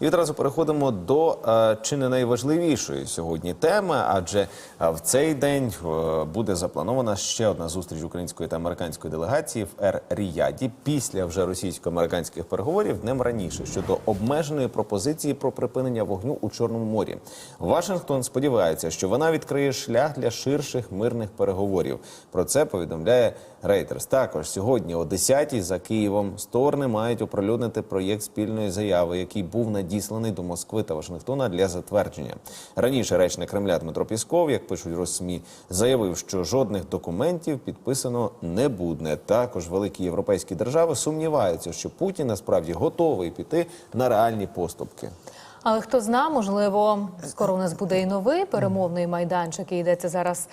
І відразу переходимо до е, чи не найважливішої сьогодні теми, адже е, в цей день е, буде запланована ще одна зустріч української та американської делегації в Ер-Ріяді після вже російсько-американських переговорів днем раніше щодо обмеженої пропозиції про припинення вогню у Чорному морі. Вашингтон сподівається, що вона відкриє шлях для ширших мирних переговорів. Про це повідомляє Рейтерс. Також сьогодні о 10-й за Києвом сторони мають оприлюднити проєкт спільної заяви, який був надісланий до Москви та Вашингтона для затвердження. Раніше речник Кремля Дмитро Пісков, як пишуть Росмі, заявив, що жодних документів підписано не буде. Також великі європейські держави сумніваються, що Путін насправді готовий піти на реальні поступки. Але хто зна, можливо, скоро у нас буде і новий перемовний майданчик. І йдеться зараз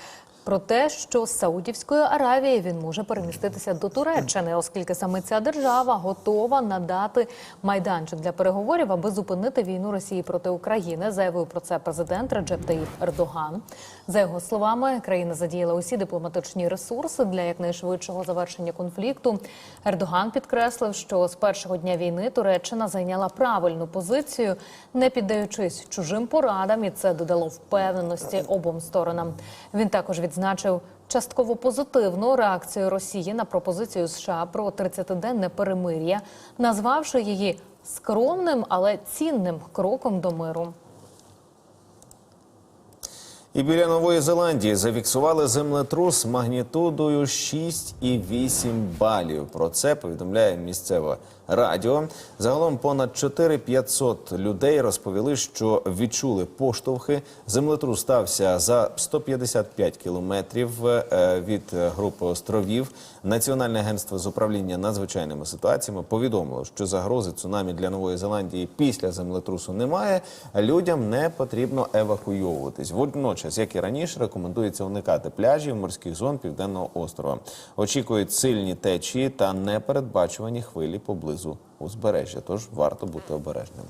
про те, що з Саудівської Аравії він може переміститися до Туреччини, оскільки саме ця держава готова надати майданчик для переговорів, аби зупинити війну Росії проти України. Заявив про це президент Реджеп Таїп Ердоган. За його словами, країна задіяла усі дипломатичні ресурси для якнайшвидшого завершення конфлікту. Ердоган підкреслив, що з першого дня війни Туреччина зайняла правильну позицію, не піддаючись чужим порадам, і це додало впевненості обом сторонам. Він також відзначив частково позитивну реакцію Росії на пропозицію США про 30-денне перемир'я, назвавши її скромним, але цінним кроком до миру. І біля Нової Зеландії зафіксували землетрус магнітудою 6,8 балів. Про це повідомляє місцеве радіо. Загалом понад 4500 людей розповіли, що відчули поштовхи. Землетрус стався за 155 кілометрів е, від групи островів. Національне агентство з управління надзвичайними ситуаціями повідомило, що загрози цунамі для Нової Зеландії після землетрусу немає. Людям не потрібно евакуйовуватись. Водночас, як і раніше, рекомендується уникати пляжів, морських зон південного острова. Очікують сильні течії та непередбачувані хвилі поблизу узбережжя. Тож варто бути обережними.